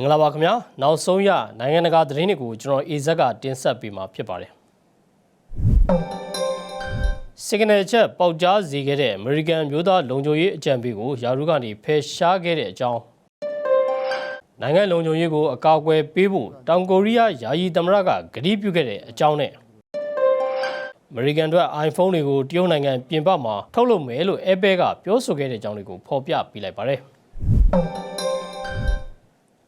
င်္ဂလာပါခင်ဗျာနောက်ဆုံးရနိုင်ငံတကာသတင်းတွေကိုကျွန်တော်အေဇက်ကတင်ဆက်ပေးမှာဖြစ်ပါတယ်စင်ကနေချက်ပေါက်ကြားစေခဲ့တဲ့ American မျိုးသားလုံခြုံရေးအကြံပေးကိုယာရုကနေဖယ်ရှားခဲ့တဲ့အကြောင်းနိုင်ငံလုံခြုံရေးကိုအကာအကွယ်ပေးဖို့တောင်ကိုရီးယားယာယီသမ္မတကကတိပြုခဲ့တဲ့အကြောင်းနဲ့ American အတွက် iPhone တွေကိုတရုတ်နိုင်ငံပြင်ပမှာထုတ်လုပ်မယ်လို့ Apple ကပြောဆိုခဲ့တဲ့အကြောင်းတွေကိုဖော်ပြပေးလိုက်ပါတယ်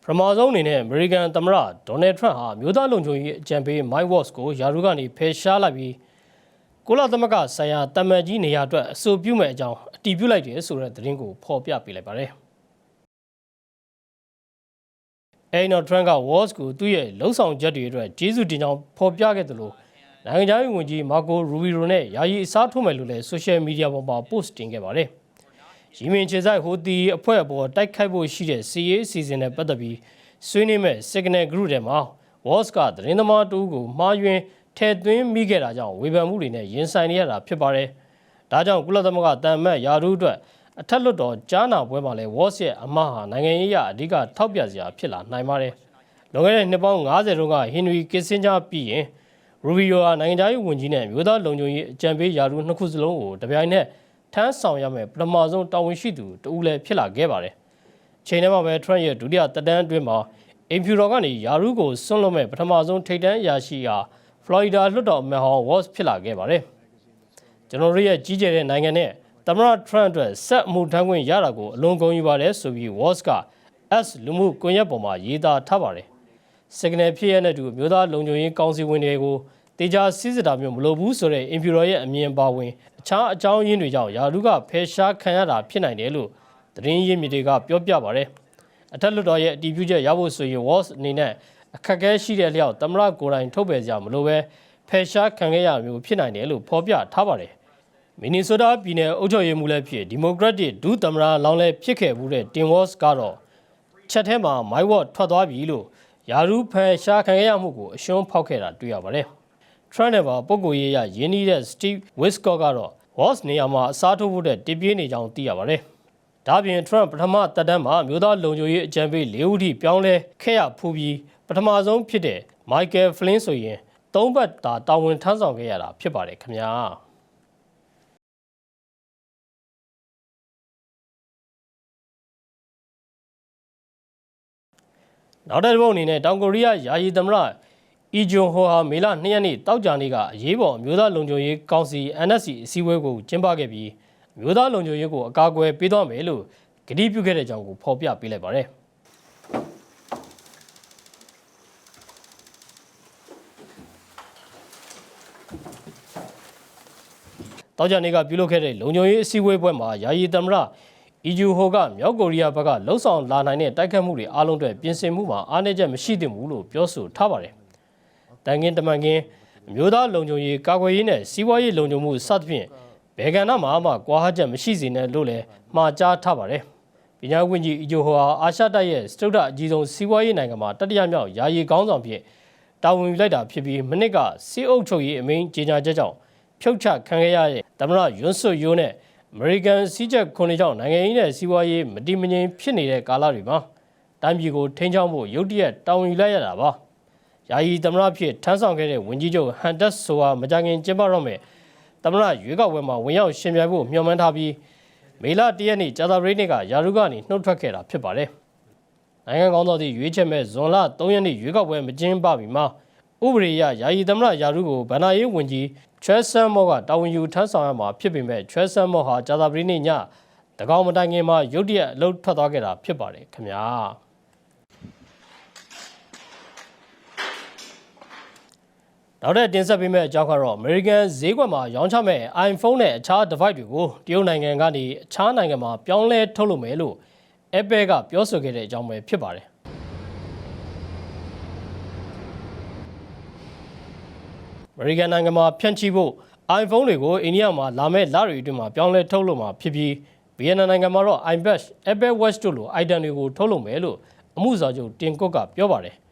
ပထမဆုံးအနေနဲ့ American သမ္မတ Donald Trump ဟာမျိုးသားလုံခြုံရေးအကြံပေး Mike Waltz ကိုယာရုကနေဖယ်ရှားလိုက်ပြီးကိုလာသမဂဆိုင်ရာတမန်ကြီးနေရာအတွက်အဆိုပြုမဲ့အကြောင်းအတည်ပြုလိုက်တယ်ဆိုတဲ့သတင်းကိုဖော်ပြပေးလိုက်ပါတယ်အဲ့နော် Trump က Waltz ကိုသူ့ရဲ့လုံဆောင်ချက်တွေအတွက်ကျေးဇူးတင်ကြောင်းဖော်ပြခဲ့တယ်လို့နိုင်ငံခြားရေးဝန်ကြီးမာကိုရူဘီရိုနဲ့ယာယီအစားထိုးမယ်လို့လည်း social media ပေါ်မှာ post တင်ခဲ့ပါတယ်။ ရီမင်ချေဆိုင်ဟိုတီအဖွဲ့အပေါ်တိုက်ခိုက်ဖို့ရှိတဲ့စီရေးအစီအစဉ်နဲ့ပတ်သက်ပြီးဆွေးနွေးမဲ့ signal group ထဲမှာ Walls ကသတင်းသမားတူကိုမှားယွင်းထည့်သွင်းမိခဲ့တာကြောင့်ဝေဖန်မှုတွေနဲ့ရင်ဆိုင်နေရတာဖြစ်ပါတယ်။ဒါကြောင့်ကုလသမဂ္ဂတန်မတ်ယာရုအတွက်အထက်လွတ်တော်ကြားနာပွဲမှာလည်း Walls ရဲ့အမှားဟာနိုင်ငံရေးအရအဓိကထောက်ပြစရာဖြစ်လာနိုင်ပါတယ်။လွန်ခဲ့တဲ့နှစ်ပေါင်း90တုန်းကဟင်နရီကစ်စင်ဂျာပြီးရင်ရူဘီယိုဟာနိုင်ငံသားရေးဝန်ကြီးနဲ့မြို့သားလုံခြုံရေးအကြံပေးယာရုနှစ်ခုစလုံးကိုတပြိုင်နက် ထမ်းဆောင်ရမယ်ပထမဆုံးတာဝန်ရှိသူတဦးလည်းဖြစ်လာခဲ့ပါတယ်။ချိန်ထဲမှာပဲ Trump ရဲ့ဒုတိယတက်တန်းအတွင်းမှာအင်ဖြူတော်ကနေယာရုကိုဆွန့်လွတ်မဲ့ပထမဆုံးထိပ်တန်းအရာရှိဟာဖလော်ရီဒါလွှတ်တော်အမတ်ဟောင်း Walz ဖြစ်လာခဲ့ပါတယ်။ကျွန်တော်တို့ရဲ့ကြီးကျယ်တဲ့နိုင်ငံနဲ့သမ္မတ Trump အတွက်ဆက်အမှုထမ်းခွင့်ရတာကိုအလွန်ဂုဏ်ယူပါတယ်ဆိုပြီး Walz က S လူမှုကွန်ရက်ပေါ်မှာရေးသားထားပါတယ်။ signal ဖြစ်ရတဲ့သူအမျိုးသားလုံခြုံရေးကောင်စီဝင်တွေကို တေချာစစ်စစ်တာမျိုးမလုပ်ဘူးဆိုတဲ့ Imperial ရဲ့အမြင်ပါဝင်အခြားအကြောင်းရင်းတွေကြောင့်ယာရုကဖယ်ရှားခံရတာဖြစ်နိုင်တယ်လို့သတင်းရင်းမြစ်တွေကပြောပြပါဗျ။အထက်လွှတ်တော်ရဲ့အတည်ပြုချက်ရဖို့ဆိုရင် Walls အနေနဲ့အခက်အခဲရှိတဲ့လျောက်သမရကိုယ်တိုင်ထုတ်ပယ်ကြမလို့ပဲဖယ်ရှားခံခဲ့ရမျိုးဖြစ်နိုင်တယ်လို့ဖော်ပြထားပါတယ်။မင်နီဆိုတာပြည်နယ်အုပ်ချုပ်ရေးမှူးလည်းဖြစ်ဒီမိုကရက်တစ်ဒုသမ္မတလောင်းလည်းဖြစ်ခဲ့မှုတဲ့တင်ဝေါ့စ်ကတော့ချက်ထဲမှာမိုက်ဝတ်ထွက်သွားပြီလို့ယာရုဖယ်ရှားခံခဲ့ရမှုကိုအရှုံးဖောက်ခဲ့တာတွေ့ရပါတယ်။ Trump နဲ့ပါပုဂ္ဂိုလ်ရေးရရင်းနှီးတဲ့ Steve Witkoff ကတော့ Walls နေရာမှာအစားထိုးဖို့တဲ့တပြေးနေကြောင်းသိရပါတယ်။ဒါပြင် Trump ပထမတက်တန်းမှာမြို့သားလုံခြုံရေးအကြံပေး၄ဦးထိပြောင်းလဲခဲ့ရဖူးပြီးပထမဆုံးဖြစ်တဲ့ Michael Flynn ဆိုရင်သုံးဘတ်တာတာဝန်ထမ်းဆောင်ခဲ့ရတာဖြစ်ပါတယ်ခင်ဗျာ။နောက်တဲ့ဘုံအနေနဲ့တောင်ကိုရီးယားယာယီသမ္မတ အီဂျွန်ဟိုဟာမေလ2ရက်နေ့တောက်ကြနေ့ကအရေးပေါ်အမျိုးသားလုံခြုံရေးကောင်စီ NSC အစည်းအဝေးကိုကျင်းပခဲ့ပြီးအမျိုးသားလုံခြုံရေးကိုအကာအကွယ်ပေးသွားမယ်လို့ကတိပြုခဲ့တဲ့အကြောင်းကိုဖော်ပြပေးလိုက်ပါတယ်တောက်ကြနေ့ကပြုလုပ်ခဲ့တဲ့လုံခြုံရေးအစည်းအဝေးပွဲမှာယာယီသမ္မတအီဂျူဟိုကမြောက်ကိုရီးယားဘက်ကလှုံ့ဆော်လာနိုင်တဲ့တိုက်ခတ်မှုတွေအားလုံးအတွက်ပြင်ဆင်မှုမှာအားနည်းချက်မရှိသင့်ဘူးလို့ပြောဆိုထားပါတယ်။တ န်ကင်းတမန်ကင်းအမျိုးသားလုံခြုံရေးကာကွယ်ရေးနဲ့စီးပွားရေးလုံခြုံမှုစသဖြင့်ဘယ်ကဏ္ဍမှာမှကွာဟချက်မရှိစေနဲ့လို့လည်းမှာကြားထားပါတယ်။ပညာဝန်ကြီးအီဂျိုဟိုဟာအာရှတိုက်ရဲ့စတုဒ္ဒအကြီးဆုံးစီးပွားရေးနိုင်ငံမှာတတိယမြောက်ယာယီခေါင်းဆောင်ဖြစ်တာဝန်ယူလိုက်တာဖြစ်ပြီးမနစ်ကစီအုပ်ချုပ်ရေးအမိန့်ကြေညာချက်ကြောင့်ဖြုတ်ချခံခဲ့ရတဲ့သမ္မတယွန်းဆွတ်ယိုးနဲ့အမေရိကန်စီးချက်ခုနှစ်ကြောင့်နိုင်ငံရေးနဲ့စီးပွားရေးမတည်မငြိမ်ဖြစ်နေတဲ့ကာလတွေမှာတိုင်းပြည်ကိုထိန်းချောင်းဖို့ရုတ်တရက်တာဝန်ယူလိုက်ရတာပါ။ ယာယီသမ္မတဖြစ်ထမ်းဆောင်ခဲ့တဲ့ဝန်ကြီးချုပ်ဟန်တက်ဆိုဟာမကြခင်ကျင်းပတော့မယ်သမ္မတရွေးကောက်ပွဲမှာဝင်ရောက်ရှင်ပြိုင်ဖို့မျှော်မှန်းထားပြီးမေလ၁ရက်နေ့ကြာသပတေးနေ့ကယာရုကနေနှုတ်ထွက်ခဲ့တာဖြစ်ပါတယ်။နိုင်ငံကောင်းသောသည့်ရွေးချယ်မဲ့ဇွန်လ3ရက်နေ့ရွေးကောက်ပွဲမကျင်းပမီမှာဥပဒေအရယာယီသမ္မတယာရုကိုဗန္နာရေးဝန်ကြီးချွဲဆမ်မော့ကတာဝန်ယူထမ်းဆောင်ရမှာဖြစ်ပေမဲ့ချွဲဆမ်မော့ဟာဂျာသာပရီနေ့ညတကောင်မတိုင်ခင်မှာရုတ်တရက်အလုတ်ထွက်သွားခဲ့တာဖြစ်ပါတယ်ခင်ဗျာ နောက်တဲ့တင်ဆက်ပေးမယ့်အကြောင်းကတော့ American ဈေးကွက်မှာရောင်းချမဲ့ iPhone နဲ့အခြား device တွေကိုတရုတ်နိုင်ငံကနေအခြားနိုင်ငံမှာပြောင်းလဲထုတ်လုပ်မယ်လို့ Apple ကပြောဆိုခဲ့တဲ့အကြောင်းပဲဖြစ်ပါတယ်အမေရိကန်နိုင်ငံမှာဖြန့်ချိဖို့ iPhone တွေကိုအိန္ဒိယမှာလာမဲ့လတွေအတွင်းမှာပြောင်းလဲထုတ်လုပ်မှာဖြစ်ပြီးဗီယက်နမ်နိုင်ငံမှာတော့ iPad, Apple Watch တို့လို item တွေကိုထုတ်လုပ်မယ်လို့အမှုဆောင်ချုပ်တင်ကွတ်ကပြောပါတယ်။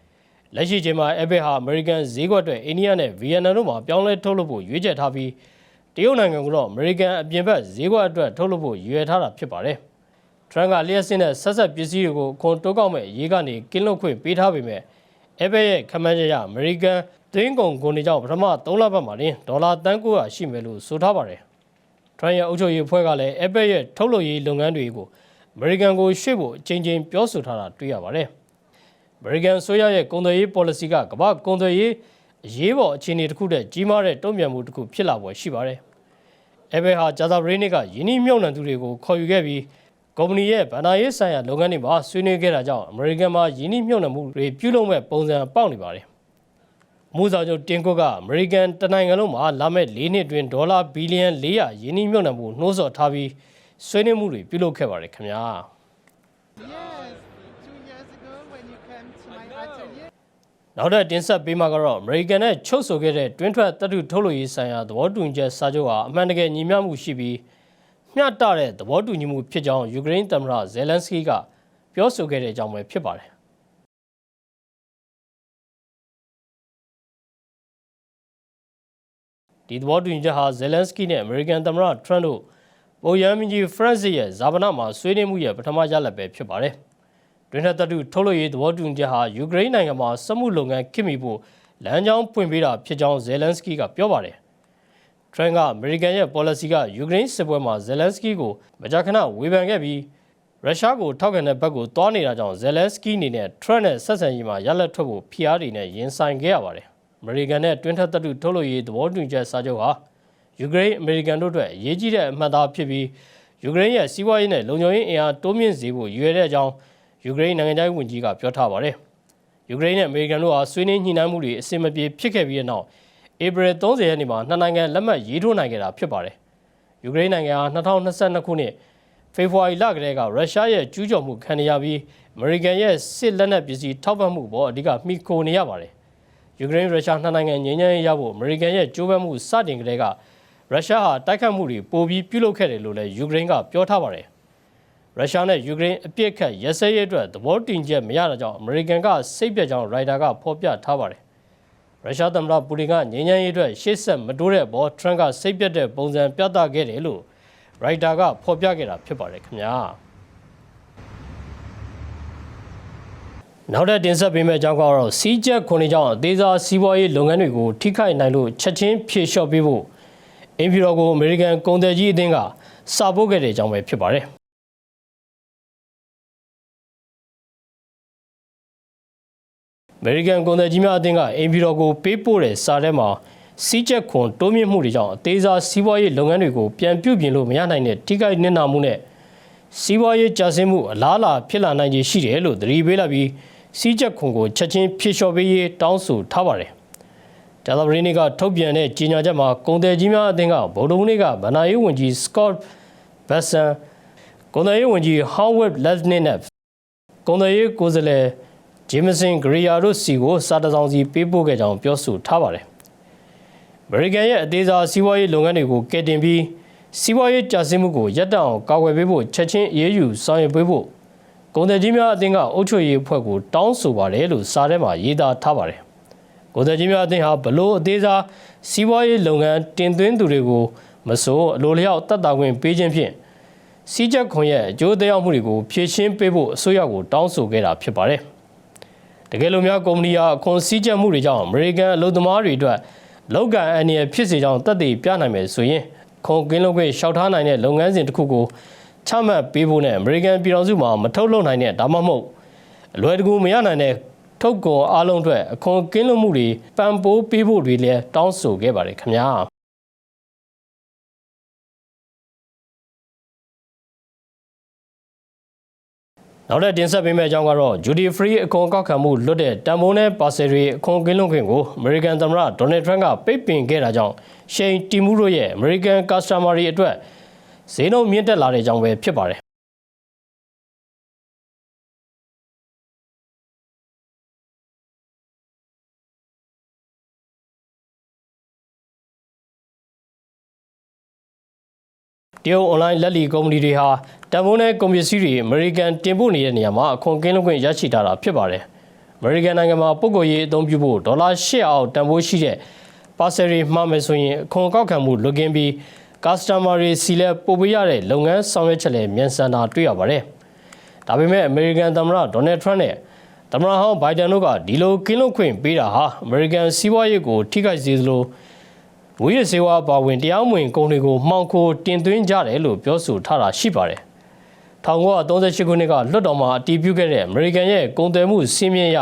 လက်ရှိချိန်မှာ Apple ဟာ American ဈေးကွက်အတွက်အိန္ဒိယနဲ့ဗီယက်နမ်တို့မှာပြောင်းလဲထုတ်လုပ်ဖို့ရွေးချယ်ထားပြီးတရုတ်နိုင်ငံကတော့ American အပြင်ဘက်ဈေးကွက်အတွက်ထုတ်လုပ်ဖို့ရွေးထားတာဖြစ်ပါတယ်။ထရန့်ကလျှက်စင်းတဲ့ဆက်ဆက်ပစ္စည်းတွေကိုအခွန်တိုးကောက်မဲ့ရေးကနေကင်းလွတ်ခွင့်ပေးထားပေမဲ့ Apple ရဲ့ခန့်မှန်းချက်အရအမေရိကန်သွင်းကုန်ကုန်တွေကြောင့်ပထမ3လပတ်မှာတင်ဒေါ်လာတန်း900ရှိမယ်လို့ဆိုထားပါတယ်။ Trump ရဲ့အုပ်ချုပ်ရေးအဖွဲ့ကလည်း Apple ရဲ့ထုတ်လုပ်ရေးလုပ်ငန်းတွေကိုအမေရိကန်ကိုရွှေ့ဖို့အကြိမ်ကြိမ်ပြောဆိုထားတာတွေ့ရပါတယ်။ American ဆိုရရဲ့ကုန်သွယ်ရေး policy ကကမ္ဘာကုန်သွယ်ရေးအရေးပေါ်အခြေအနေတစ်ခုတည်းကြီးမားတဲ့တုံ့ပြန်မှုတစ်ခုဖြစ်လာပွဲရှိပါတယ်။ Apple ဟာဂျာသာဘရိနစ်ကယင်းနှိမ့်မြုပ်နှံသူတွေကိုခေါ်ယူခဲ့ပြီးကုမ္ပဏီရဲ့ဗန္ဒာရေးဆိုင်ရာလုပ်ငန်းတွေမှာဆွေးနွေးခဲ့တာကြောင့် American မှာယင်းနှိမ့်မြုပ်နှံမှုတွေပြုလုပ်မဲ့ပုံစံပေါက်နေပါတယ်။မူဆောင်ချုပ်တင်ကွတ်က American တနိုင်ငံလုံးမှာလာမယ့်၄နှစ်အတွင်းဒေါ်လာဘီလီယံ400ယင်းနှိမ့်မြုပ်နှံမှုနှိုးဆော်ထားပြီးဆွေးနွေးမှုတွေပြုလုပ်ခဲ့ပါတယ်ခင်ဗျာ။ Yes, နောက်ထပ်တင်ဆက်ပေးမှာကတော့ American နဲ့ချုပ်ဆိုခဲ့တဲ့တွင်းထွက်တပ်ထုထုတ်လုပ်ရေးဆိုင်ရာသဘောတူညီချက်စာချုပ်ဟာအမှန်တကယ်ညီမျှမှုရှိပြီးမျှတတဲ့သဘောတူညီမှုဖြစ်ကြောင်းယူကရိန်းသမ္မတဇယ်လန်စကီကပြောဆိုခဲ့တဲ့အကြောင်းပဲဖြစ်ပါတယ်ဒီသဘောတူညီချက်ဟာဇယ်လန်စကီနဲ့အမေရိကန်သမ္မတထရန့်တို့ပုံရမင်းကြီးဖရန့်စစ်ရဲ့ဇာဗနာမှာဆွေးနွေးမှုရဲ့ပထမရလဒ်ပဲဖြစ်ပါတယ် တွင်းထက်တပ်ထုထုတ်လုပ်ရေးသဘောတူညီချက်ဟာယူကရိန်းနိုင်ငံမှာစက်မှုလုပ်ငန်းခင်မိဖို့လမ်းကြောင်းပွင့်ပေးတာဖြစ်ကြောင်းဇယ်လန်စကီကပြောပါတယ်ထရန့်ကအမေရိကန်ရဲ့ policy ကယူကရိန်းစစ်ပွဲမှာဇယ်လန်စကီကိုမကြာခဏဝေဖန်ခဲ့ပြီးရုရှားကိုထောက်ခံတဲ့ဘက်ကိုတွားနေတာကြောင့်ဇယ်လန်စကီအနေနဲ့ထရန့်နဲ့ဆက်ဆံရေးမှာရလက်ထွက်ဖို့ဖိအားတွေနဲ့ရင်ဆိုင်ခဲ့ရပါတယ်။အမေရိကန်နဲ့တွင်းထက်တပ်ထုထုတ်လုပ်ရေးသဘောတူညီချက်စာချုပ်ဟာယူကရိန်းအမေရိကန်တို့အတွက်အရေးကြီးတဲ့အမှတ်အသားဖြစ်ပြီးယူကရိန်းရဲ့စီးပွားရေးနဲ့လုံခြုံရေးအင်အားတိုးမြင့်စေဖို့ရည်ရွယ်တဲ့အကြောင်း ယူကရိန်းနိုင်ငံသားဝန်ကြီးကပြောထားပါတယ်။ယူကရိန်းနဲ့အမေရိကန်တို့ဟာဆွေးနွေးညှိနှိုင်းမှုတွေအဆင်မပြေဖြစ်ခဲ့ပြီးတဲ့နောက်ဧပြီ30ရက်နေ့မှာနှစ်နိုင်ငံလက်မှတ်ရေးထိုးနိုင်ခဲ့တာဖြစ်ပါတယ်။ယူကရိန်းနိုင်ငံဟာ2022ခုနှစ်ဖေဖော်ဝါရီလကတည်းကရုရှားရဲ့ကျူးကျော်မှုခံရပြီးအမေရိကန်ရဲ့စစ်လက်နက်ပစ္စည်းထောက်ပံ့မှုပေါ်အဓိကမှီခိုနေရပါတယ်။ယူကရိန်းရုရှားနှစ်နိုင်ငံငြိမ်းချမ်းရေးရဖို့အမေရိကန်ရဲ့ကြိုးပမ်းမှုစတင်ကတည်းကရုရှားဟာတိုက်ခတ်မှုတွေပိုပြီးပြုလုပ်ခဲ့တယ်လို့လည်းယူကရိန်းကပြောထားပါတယ်။ ရုရှားနဲ့ယူကရိန်းအပြစ်ခတ်ရက်စဲရဲအတွက်သဘောတူညီချက်မရတာကြောင့်အမေရိကန်ကစိတ်ပြတ်ကြောင်းရိုက်တာကဖော်ပြထားပါတယ်။ရုရှားသမ္မတပူတင်ကငြိမ်းချမ်းရေးအတွက်ရှေ့ဆက်မတိုးတဲ့အပေါ်ထရန့်ကစိတ်ပြတ်တဲ့ပုံစံပြသခဲ့တယ်လို့ရိုက်တာကဖော်ပြခဲ့တာဖြစ်ပါတယ်ခင်ဗျာ။နောက်တဲ့တင်ဆက်ပေးမယ့်အကြောင်းကတော့စီးချက်ခွန်ကြောင့်အသေးစားစီးပွားရေးလုပ်ငန်းတွေကိုထိခိုက်နိုင်လို့ချက်ချင်းဖြေလျှော့ပေးဖို့အင်ဖြူတော်ကိုအမေရိကန်ကုန်သည်ကြီးအသင်းကစာပို့ခဲ့တဲ့အကြောင်းပဲဖြစ်ပါတယ်။ မေရိကန်ကုန်သည်ကြီးများအသင်းကအင်ဖြူတော်ကိုပေးပို့တဲ့စာထဲမှာစီးချက်ခွန်တိုးမြင့်မှုတွေကြောင့်အသေးစားစီးပွားရေးလုပ်ငန်းတွေကိုပြန်ပြုပြင်လို့မရနိုင်တဲ့ထိခိုက်နစ်နာမှုနဲ့စီးပွားရေးကျဆင်းမှုအလားအလာဖြစ်လာနိုင်ခြေရှိတယ်လို့သတိပေးလိုက်ပြီးစီးချက်ခွန်ကိုချက်ချင်းဖြေလျှော့ပေးရေးတောင်းဆိုထားပါတယ်။ဒါသာဘရီနီကထုတ်ပြန်တဲ့ကြေညာချက်မှာကုန်သည်ကြီးများအသင်းကဗုဒ္ဓဟူးနေ့ကဗန်နာရေးဝန်ကြီး Scott Bessent ကုန်သွယ်ရေးဝန်ကြီး Howard Lutnick နဲ့ကုန်သွယ်ရေးကိုယ်စားလှယ် Jameson Greer တို့စီကိုစာတစောင်စီပေးပို့ခဲ့ကြောင်းပြောဆိုထားပါတယ်။ American ရဲ့အသေးစားစီးပွားရေးလုပ်ငန်းတွေကိုကယ်တင်ပြီးစီးပွားရေးကျဆင်းမှုကိုရပ်တန့်အောင်ကာကွယ်ပေးဖို့ချက်ချင်းအေးအေးယူဆောင်ရွက်ပေးဖို့ကုန်သည်ကြီးများအသင်းကအုပ်ချုပ်ရေးအဖွဲ့ကိုတောင်းဆိုပါတယ်လို့စာထဲမှာရေးသားထားပါတယ်။ကုန်သည်ကြီးများအသင်းဟာဘလို့အသေးစားစီးပွားရေးလုပ်ငန်းတင်သွင်းသူတွေကိုမစိုးအလိုလျောက်တတ်တာခွင့်ပေးခြင်းဖြင့်စီးချက်ခွန်ရဲ့အကျိုးသက်ရောက်မှုတွေကိုဖြည့်ရှင်းပေးဖို့အစိုးရကိုတောင်းဆိုခဲ့တာဖြစ်ပါတယ်။ တကယ်လို့များကုမ္ပဏီဟာအခွန်စည်းကြပ်မှုတွေကြောင့်အမေရိကန်အလုပ်သမားတွေအတွက်လောက်ကန်အန်ရဖြစ်စေကြောင်းတက်တည်ပြနိုင်မယ်ဆိုရင်ခွန်ကင်းလုံးခွင့်ရှောက်ထားနိုင်တဲ့လုပ်ငန်းစဉ်တစ်ခုကိုချမှတ်ပေးဖို့နဲ့အမေရိကန်ပြည်ထောင်စုမှာမထုတ်လုပ်နိုင်တဲ့ဒါမှမဟုတ်အလွယ်တကူမရနိုင်တဲ့ထုတ်ကုန်အလုံးအတွက်အခွန်ကင်းလွတ်မှုတွေပံ့ပိုးပေးဖို့တွေလည်းတောင်းဆိုခဲ့ပါတယ်ခင်ဗျာ နောက်တဲ့တင်ဆက်ပေးမယ့်အကြောင်းကတော့ Duty Free အခွန်ကောက်ခံမှုလွတ်တဲ့တန်ဖိုးနဲ့ပါဆယ်တွေအခွန်ကင်းလွတ်ခွင့်ကို American သမ္မတ Donald Trump ကပိတ်ပင်ခဲ့တာကြောင့်ရှိန်တီမူတို့ရဲ့ American Customer တွေအတွက်ဈေးနှုန်းမြင့်တက်လာတဲ့အကြောင်းပဲဖြစ်ပါတယ် တရုတ်အွန်လိုင်းလက်လီကုမ္ပဏီတွေဟာတန်ဖိုးနဲ့ကုန်ပစ္စည်းတွေအမေရိကန်တင်ပို့နေတဲ့နေရာမှာအခွန်ကင်းလွတ်ခွင့်ရရှိထားတာဖြစ်ပါတယ်။အမေရိကန်နိုင်ငံမှာပုဂ္ဂိုလ်ရေးအသုံးပြုဖို့ဒေါ်လာ8အောက်တန်ဖိုးရှိတဲ့ပါဆယ်တွေမှားမယ်ဆိုရင်အခွန်ကောက်ခံမှုလွတ်ကင်းပြီး customer တွေစီလက်ပို့ပေးရတဲ့လုပ်ငန်းဆောင်ရွက်ချက်လည်းမြန်ဆန်တာတွေ့ရပါတယ်ဒါပေမဲ့အမေရိကန်သမ္မတဒေါ်နယ်ထရန့်နဲ့သမ္မတဟောင်းဘိုင်ဒန်တို့ကဒီလိုကင်းလွတ်ခွင့်ပေးတာဟာအမေရိကန်စီးပွားရေးကိုထိခိုက်စေသလို ဝိရစေဝါပါဝင်တရားမဝင်ကုန်တွေကိုမှောင်ခိုတင်သွင်းကြတယ်လို့ပြောဆိုထားတာရှိပါတယ်1938ခုနှစ်ကလွှတ်တော်မှာအတည်ပြုခဲ့တဲ့အမေရိကန်ရဲ့ကုန်သွယ်မှုစည်းမျဉ်းအရ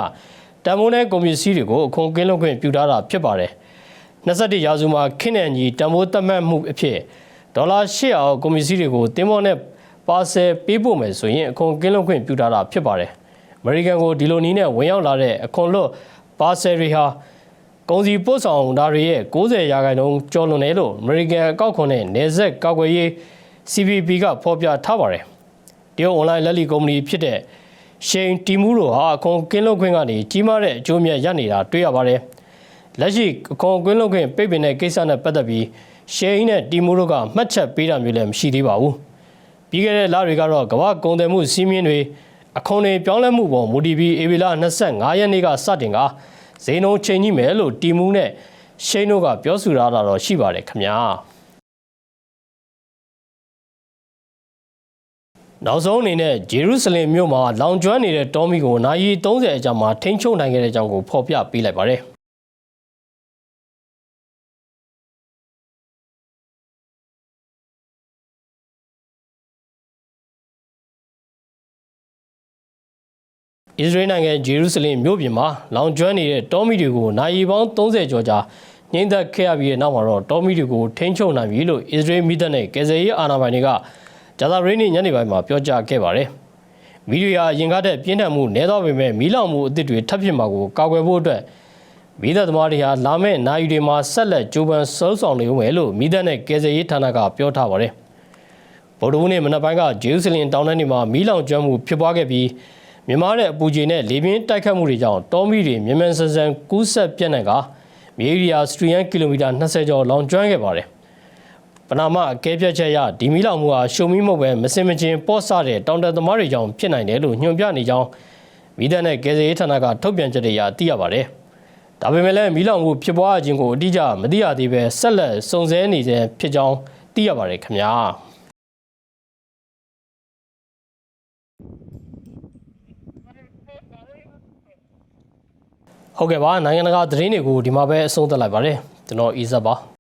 တန်ဖိုးနဲ့ကုန်ပစ္စည်းတွေကိုအခွန်ကင်းလွတ်ခွင့်ပြုထားတာဖြစ်ပါတယ်21ရာစုမှာခင်းတဲ့ညီတန်ဖိုးသတ်မှတ်မှုအဖြစ်ဒေါ်လာ800အောက်ကုန်ပစ္စည်းတွေကိုတင်းမောနဲ့ပါဆယ်ပေးပို့မယ်ဆိုရင်အခွန်ကင်းလွတ်ခွင့်ပြုထားတာဖြစ်ပါတယ်အမေရိကန်ကိုဒီလိုနည်းနဲ့ဝင်ရောက်လာတဲ့အခွန်လွတ်ပါဆယ်တွေဟာ ကုန်စည်ပို့ဆောင်တာတွေရဲ့90ရာခိုင်နှုန်းကျော်လွန်တယ်လို့ American အကောက်ခွန်နဲ့နေဆက်ကောက်ွယ်ရေး CPP ကဖော်ပြထားပါတယ်။တရုတ် online လက်လီကုမ္ပဏီဖြစ်တဲ့ Shein Timuro ဟာအခွန်ကင်းလွတ်ခွင့်ကနေကြီးမားတဲ့အကျိုးမြတ်ရနေတာတွေ့ရပါတယ်။လက်ရှိအခွန်ကင်းလွတ်ခွင့်ပိတ်ပင်တဲ့ကိစ္စနဲ့ပတ်သက်ပြီး Shein နဲ့ Timuro ကမှတ်ချက်ပေးတာမျိုးလည်းမရှိသေးပါဘူး။ပြီးခဲ့တဲ့လတွေကတော့ကမ္ဘာကုန်သွယ်မှုစီးမြင့်တွေအခွန်တွေပြောင်းလဲမှုပေါ်မူတည်ပြီးဧပြီလ25ရက်နေ့ကစတင်က ဈေးနှုန်းချိန်ကြီးမယ်လို့တီမူနဲ့ရှိန်တို့ကပြောဆိုထားတာတော့ရှိပါတယ်ခင်ဗျာနောက်ဆုံးအနေနဲ့ဂျေရုဆလင်မြို့မှာလောင်ကျွမ်းနေတဲ့တောမီကိုနိုင်ရီ30အကြာမှာထိန်းချုပ်နိုင်ခဲ့တဲ့အကြောင်းကိုဖော်ပြပေးလိုက်ပါတယ် အစ္စရေးနိုင်ငံဂျေရုဆလင်မြို့ပြင်မှာလောင်ကျွမ်းနေတဲ့တောမီတွေကိုနိုင်ရီပေါင်း30ကျော်ကြာငိမ့်သက်ခဲ့ရပြီးတဲ့နောက်မှာတော့တောမီတွေကိုထိန်းချုပ်နိုင်ပြီလို့အစ္စရေးမိသက်နဲ့ကယ်ဆယ်ရေးအာဏာပိုင်တွေကဂျာသာရိနေညနေပိုင်းမှာပြောကြားခဲ့ပါတယ်။မီဒီယာရင်ကားတဲ့ပြင်းထန်မှုနည်းသွားပေမဲ့မီးလောင်မှုအသစ်တွေထပ်ဖြစ်မှာကိုကာကွယ်ဖို့အတွက်မိသက်သမားတွေဟာလာမယ့်နိုင်ရီတွေမှာဆက်လက်ကြိုးပမ်းစုံဆောင်နေဦးမယ်လို့မိသက်နဲ့ကယ်ဆယ်ရေးဌာနကပြောထားပါတယ်။ဗုဒ္ဓဦးနေ့မနက်ပိုင်းကဂျေရုဆလင်တောင်တန်းတွေမှာမီးလောင်ကျွမ်းမှုဖြစ်ပွားခဲ့ပြီး မြန်မာတဲ့အပူချိန်နဲ့လေပြင်းတိုက်ခတ်မှုတွေကြောင့်တောမီတွေမြန်မြန်ဆန်ဆန်ကူးဆက်ပြန့်နှံ့ကမြေဧရိယာစထရီယန်ကီလိုမီတာ20ကျော်လောင်ကျွမ်းခဲ့ပါတယ်။ပနာမအကဲဖြတ်ချက်အရဒီမီလောင်မှုဟာရှုံမီမဟုတ်ပဲမစင်မချင်းပေါ့ဆတဲ့တောင်တသမားတွေကြောင့်ဖြစ်နိုင်တယ်လို့ညွှန်ပြနေကြောင်းမိသက်နဲ့ကယ်ဆယ်ရေးဌာနကထုတ်ပြန်ချက်တွေအရသိရပါတယ်။ဒါပေမဲ့လည်းမီလောင်မှုဖြစ်ပွားခြင်းကိုအတိအကျမသိရသေးပဲဆက်လက်စုံစဲနေစေဖြစ်ကြောင်းသိရပါတယ်ခင်ဗျာ။ ဟုတ်ကဲ့ပါနိုင်ငံတကာသတင်းတွေကိုဒီမှာပဲအဆုံးသတ်လိုက်ပါတယ်ကျွန်တော်အီဇက်ပါ